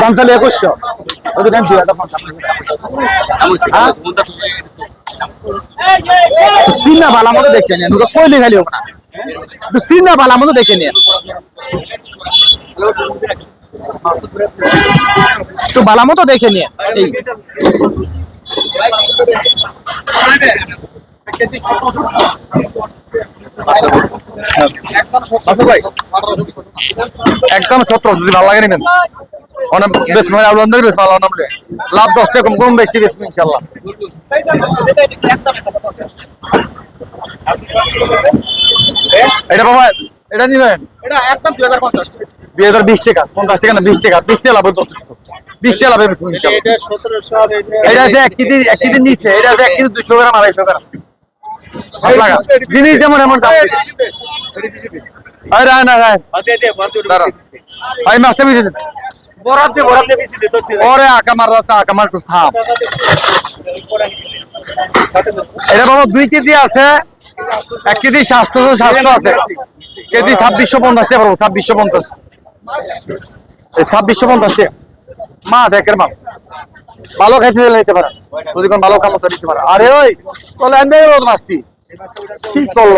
দাম চালে একুশশো। ওদের দাম দুই হাজার পঞ্চাশ। সিনা বালা মতো দেখে নেন ওটা কইলে খালি হোক না? সিনা বালা মতো দেখে নেন একটু বালা মতো দেখে নিয়ে। এই। ভাই একদম সত্য যদি ভালো লাগে নেবেন। অনেক বেশ মানে আলু আন্দাজ বেশ ভালো নামলে। লাভ দশ টাকা কম কম বেশি বেশ ইনশাল্লাহ এটা বাবা এটা নিবেন? এটা একদম দুই হাজার পঞ্চাশ দুই হাজার বিশ টাকা পঞ্চাশ টাকা না বিশ টাকা বিশ টাকা লাভ বিশ টাকা লাভ এটা এক কেজি এক কেজি নিচে এটা এক কেজি দুশো গ্রাম আড়াইশো গ্রাম। জিনিস যেমন এমন আরে না না দাঁড়াও ভাই মাছটা বেশি দিন বরাদ দিয়ে বরাদ দিয়ে বেশি দিত ওরে আকা মার রাস্তা মার একটু এটা বাবা দুই কেজি আছে। এক কেজি সাতশো সাতশো আছে। কেজি ছাব্বিশশো পঞ্চাশ টাকা ছাব্বিশশো পঞ্চাশ। এই ছাব্বিশশো পঞ্চাশ টাকা মাছ একের মাছ ভালো খাইতে দিলে নিতে পারে। যদি কোন ভালো কামড় নিতে পারে। আরে ওই তাহলে এনে মাছটি কি করল?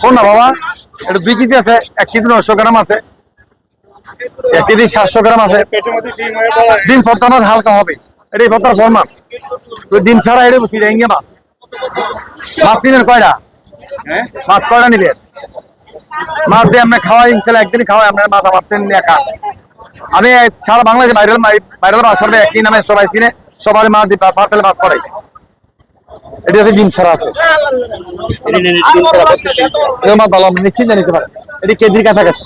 শোন না বাবা? এটা দুই আছে এক কেজি নশো গ্রাম আছে। এক কেজি সাতশো গ্রাম আছে। হয়ে ডিম ফত্তা মাছ হালকা হবে। এটা ফত্তার ফরমাত তো ডিম ছাড়া এটা রেঙ্গে মাছ মাছ নিবেন কয়টা? হ্যাঁ? মাছ কয়টা নিবেন মাছ দিয়ে আমরা খাওয়াই ইনশাল্লাহ একদিনই খাওয়াই আমরা মাছ আমার তিন নিয়ে আমি সারা বাংলাদেশে ভাইরাল ভাইরাল মাছ সবাই একই নামে সবাই কিনে সবাই মাছ দিয়ে পাতালে মাছ করাই এটা হচ্ছে ডিম ছাড়া আছে। এটা মাছ ভালো আপনি নিশ্চিন্তে নিতে পারেন এটি কেজির কাছাকাছি।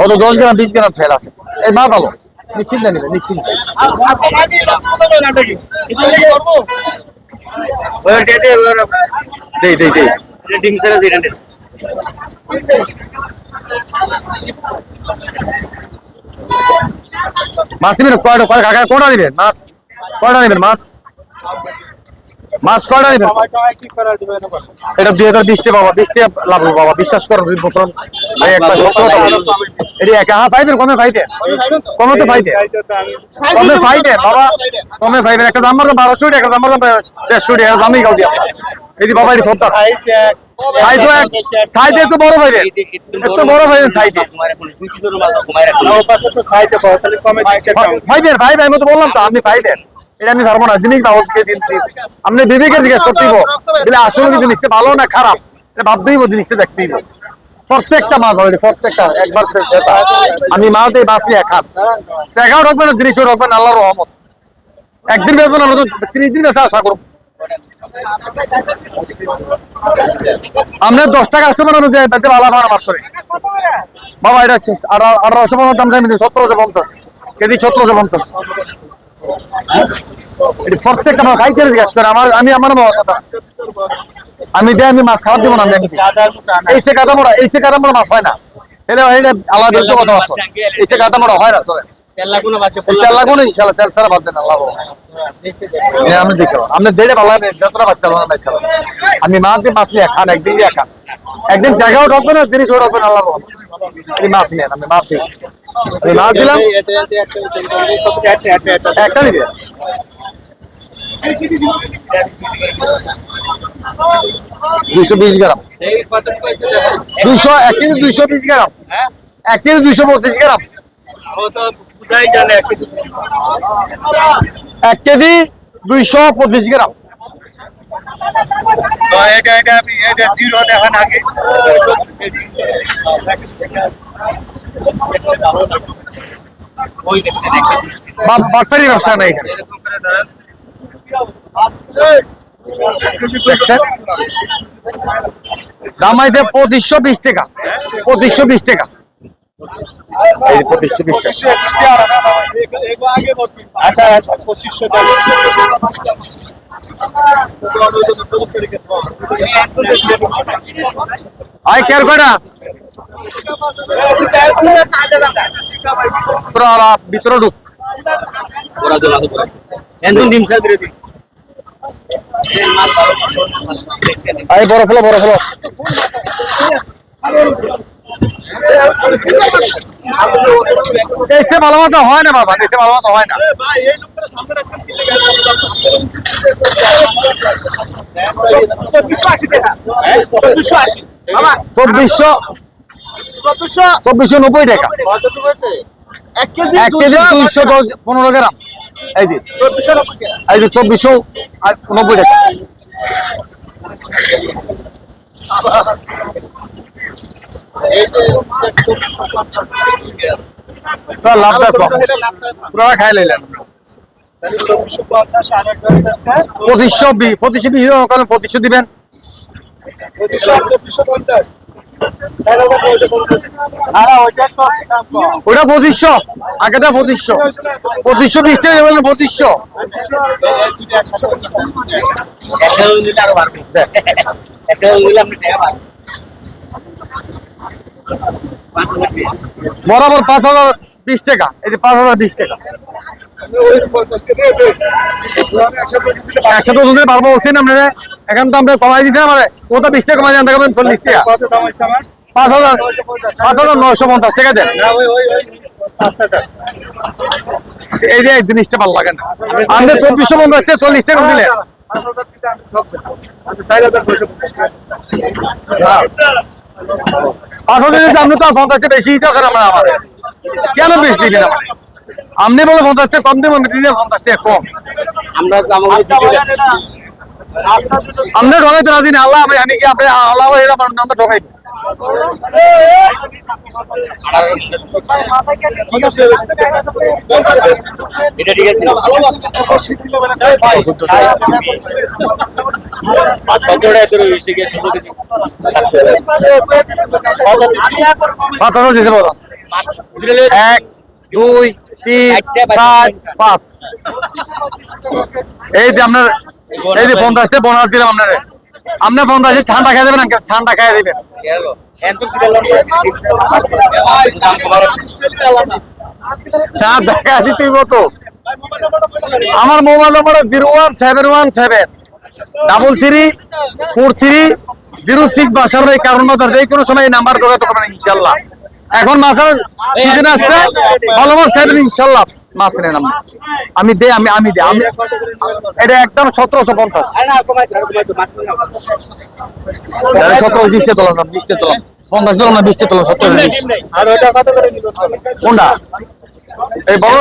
কত দশ গ্রাম বিশ গ্রাম ফেল আছে। এই মাছ ভালো নিশ্চিন্তে নিবে নিশ্চিন্তে দেই দেই দেই। ডিম ছেড়ে মাছ নিবেন কয়টা কয় কাকা কয়টা নিবেন? মাছ কয়টা নিবেন মাছ? মাছ কয়টা করা এটা দুই হাজার বিশ বাবা লাভ বাবা বিশ্বাস করো দুই বছর। এটি একা হ্যাঁ পাইবেন কমে কমে তো কমে বাবা একটা দাম মারলাম বারোশো টাকা একটা দাম মারলাম দেড়শো টাকা দামই গাও দিয়া এই বাবা এটি সত্য খাই তো বড় একটু বড় ফাইভের ফাইভ আমি তো বললাম তো আপনি ফাইভের এটা আমি ধরবো না জিনিস আপনি বিবেকের দিকে সত্যি বলে আসলে কি জিনিসটা ভালো না খারাপ? এটা ভাবতেই জিনিসটা দেখতেই। প্রত্যেকটা মাছ হবে প্রত্যেকটা একবার আমি মাছ দিয়ে বাঁচি এক হাত। দেখাও রাখবেন জিনিসও রাখবেন আল্লাহ রহমত। একদিন বেতন আমরা তো ত্রিশ দিন বেচা আশা করব। আপনার দশটা কাস্টমার অনুযায়ী বেঁচে ভালো ভাড়া মারতে বাবা, এটা আঠারোশো পঞ্চাশ দাম চাইছি সতেরোশো পঞ্চাশ। কেজি সতেরোশো পঞ্চাশ। আমার আমার কথা। আমি আমি মাছ দিব মাছ হয় না। আলাদা কথা এই সে কাদা হয় না তেল লাগবো না ইনশাল্লাহ তেল ছাড়া বাদ দেন আল্লাহ হ্যাঁ, আমি দেখে আপনি দেড়ে ভালো যতটা বাচ্চা ভালো নাই খাবেন আমি মাছ দিয়ে মাছ নিয়ে খান একদিন দিয়ে খান। একদিন জায়গাও ঢকবে না জিনিসও ঢকবে না আল্লাহ এই মাছ নিয়ে আমি মাছ দিই আমি মাছ দিলাম। একটা নিবে? দুইশো বিশ গ্রাম। দুইশো এক কেজি দুইশো বিশ গ্রাম। এক কেজি দুইশো পঁচিশ গ্রাম। এক কেজি। দুইশো পঁচিশ গ্রাম। ব্যবসা নেই? দাম আছে পঁচিশশো বিশ টাকা পঁচিশশো বিশ টাকা। এই পঁচিশশো বিশ টাকা আচ্ছা আচ্ছা। পঁচিশশো আয় কেয়ার কয়টা? তোরা ভিতরে ঢুক। ওরা জল আছে একদম ডিম সাল দিয়ে দিন বড় ফেলো বড় ফেলো দেখতে ভালো মতো হয় না বাবা দেখতে ভালো মতো হয় না। চব্বিশশো চব্বিশশো নব্বই টাকা। এক কেজি দুইশো দশ পনেরো গ্রাম। এই যে। এই যে চব্বিশশো নব্বই টাকা তো লাভটা কম পুরা খাই লাইলেন পঁচিশশো বি পঁচিশশো বি ওখানে পঁচিশশো দিবেন। ওটা পঁচিশশো আগেটা পঁচিশশো। পঁচিশশো বিশ টাকা বললেন পঁচিশশো। একটা নিলে আরও বাড়বে একটা নিলে আপনি টাকা পাবেন পাঁচ হাজার টাকা। বরাবর পাঁচ হাজার বিশ টাকা। এই যে পাঁচ হাজার বিশ টাকা। একশো দশ ওষুধ পারব বলছেন আপনারা, এখন তো আমরা কমাই দিচ্ছেন আমার ওটা বিশ টাকা কমাই দেন, দেখাবেন চল্লিশ টাকা। পাঁচ হাজার পাঁচ হাজার নয়শো পঞ্চাশ দেন। আচ্ছা স্যার এই যে জিনিসটা ভালো লাগে না। আপনি চব্বিশশো পঞ্চাশ টাকা চল্লিশ টাকা দিলেন পাঁচ হাজার যদি আপনি তো আর বেশি দিতে পারেন আমার কেন বেশি দিলেন আমার? আপনি বলে পঞ্চাশ কম দেবো আমি দিলে পঞ্চাশ কম আমরা আপনি ঢোকাইতে রাজি না আল্লাহ আমি আমি কি আপনি আল্লাহ এরা ঢোকাই দিন। এক দুই তিন চার পাঁচ। এই যে আপনার এই যে পঞ্চাশটা বোনাস দিলাম আপনার। আপনার পঞ্চাশে ঠান্ডা খাই দেবেন ঠান্ডা খাই দেবেন আমার mobile number zero one seven one seven, double three, four three, zero six বাসার এই কারণ বাজার। যে কোনো সময় এই নাম্বার যোগাযোগ করবেন ইনশাল্লাহ। এখন মাছের সিজন আসছে, ভালো মাছ খাইবেন ইনশাল্লাহ। মাছ নেন আপনি। আমি দে আমি আমি দে আমি এটা একদম সতেরোশো পঞ্চাশ। সতেরো বিশে তোলাম বিশে তোলাম পঞ্চাশ তোলাম না বিশে তোলাম সত্তর বিশ? কোনটা? এই বড়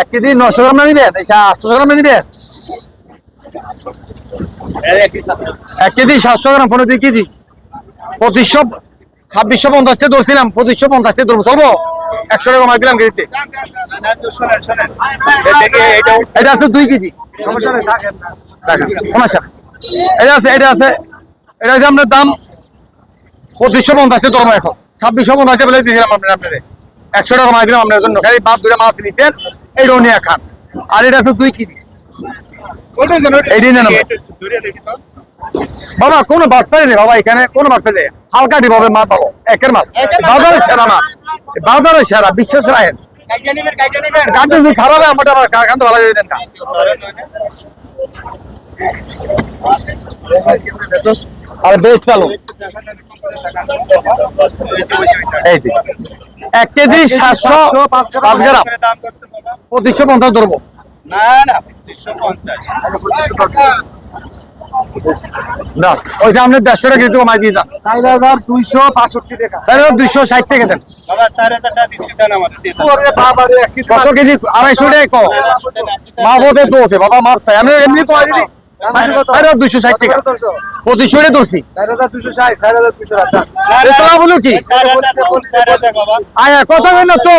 এক কেজি নশো গ্রাম না নিবেন? এই আটশো গ্রাম না নিবেন? এক কেজি সাতশো। গ্রাম পনেরো দুই কেজি। পঁচিশশো ছাব্বিশশো পঞ্চাশ টাকা ধরছিলাম পঁচিশশো পঞ্চাশ টাকা ধরবো চলবো? একশো টাকা কমাই দিলাম কেজিতে। এটা আছে দুই কেজি। সমস্যা এটা আছে এটা আছে। এটা আছে আপনার দাম পঁচিশশো এখন। ছাব্বিশশো পঞ্চাশ বলে দিয়েছিলাম আপনার আপনাদের। একশো টাকা দিলাম আপনার জন্য। খালি বাপ দুটা মাছ নিতেন এই রনিয়া খান আর এটা আছে দুই কেজি। বাবা কোনো বাচ্চাই নেই বাবা এখানে কোনো বাচ্চা নেই। হালকা ডিপ হবে মাছ পাবো। একের মাছ। বাজারে সেরা মাছ। বাজারে সেরা বিশ্বাস রাখেন কান্তি যদি খারাপ হয় আমার আবার কান্ত ভালো দিয়ে দেন আর বেশ চালু এই যে এক কেজি সাতশো পাঁচ গ্রাম। পঁচিশশো পঞ্চাশ ধরবো। না না দুইশো পঞ্চাশ। না ওইটা আপনি দেড়শো টাকা কিন্তু কমাই দিয়ে যান চার হাজার দুইশো বাষট্টি টাকা তাহলে দুইশো ষাট টাকা দেন চার কত কেজি আড়াইশো টাকা কম মা বোধে দোষে বাবা মার চাই আমি এমনি কমাই দিদি দুইশো ষাট টাকা পঁচিশশো টাকা ধরছি চার চার চার চার আয়া কথা তো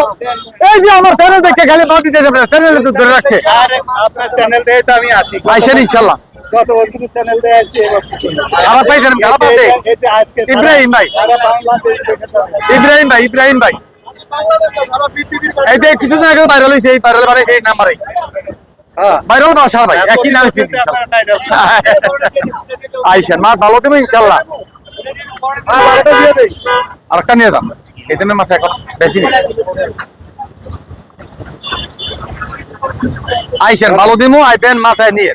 এই যে আমার চ্যানেল দেখে খালি দিতে চ্যানেল ধরে রাখছে আপনার চ্যানেল দিয়ে আমি আসি আইসেন ইনশাল্লাহ গত বছর চ্যানেল দিয়ে আসছি এবার কিছু না। খারাপ পাইছেন খারাপ পাইছে এটা- এটা আজকে ইব্রাহিম ভাই। ইব্রাহিম ভাই ইব্রাহিম ভাই। এই যে কিছুদিন আগে ভাইরাল হয়েছে এই ভাইরাল বাড়ি এই নাম্বারে ভাইরাল বাসা ভাই একই নামে চিনি আপনারা টাইটেল আইসেন মা ভালো দেবে ইনশাল্লাহ। আর একটা নিয়ে দাম এই জন্য এখন বেশি নেই। আইসেন ভালো দিমু আইবেন মাথায় নিয়ে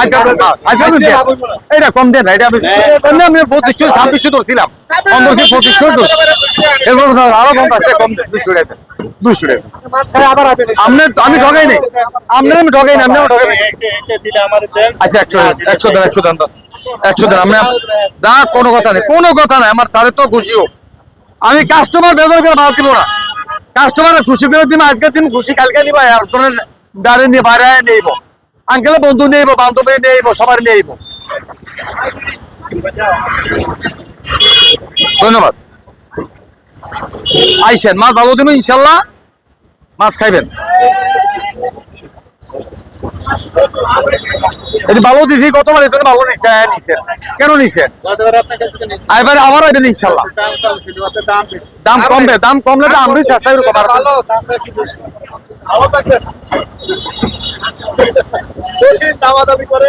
আচ্ছা আচ্ছা আচ্ছা এটা কম দেন এটা আমি আমি পঁচিশশো ছাব্বিশশো তো ছিলাম বলছি পঁচিশশো তো এরপর আরও কম আছে কম দুইশো টাকা দুইশো টাকা আপনি আমি ঠকাই নেই আপনি আমি ঠকাই না আপনি ঠকাই নাই। আচ্ছা একশো একশো দেন একশো দেন। একশো দেন আমি না কোনো কথা নেই কোনো কথা নাই আমার তাদের তো খুশি হোক আমি কাস্টমার ব্যবহার করে কিনবো না। কাস্টমার খুশি করে দিব আজকে দিন খুশি, কালকে নিব আপনার গাড়ি নিয়ে বাইরে নেইব আঙ্কেলে বন্ধু নেইব বান্ধবী নেইব সবার নেইব ধন্যবাদ। আইসেন, মাছ ভালো দিন ইনশাল্লাহ। মাছ খাইবেন। এটি ভালো দিছি, গতবার এটা ভালো নিচ্ছে নিচ্ছেন কেন নিচ্ছেন এবার আবার এটা ইনশাল্লাহ। দাম কমবে, দাম কমলে তো আমি চেষ্টা করি কমার দাবি করে।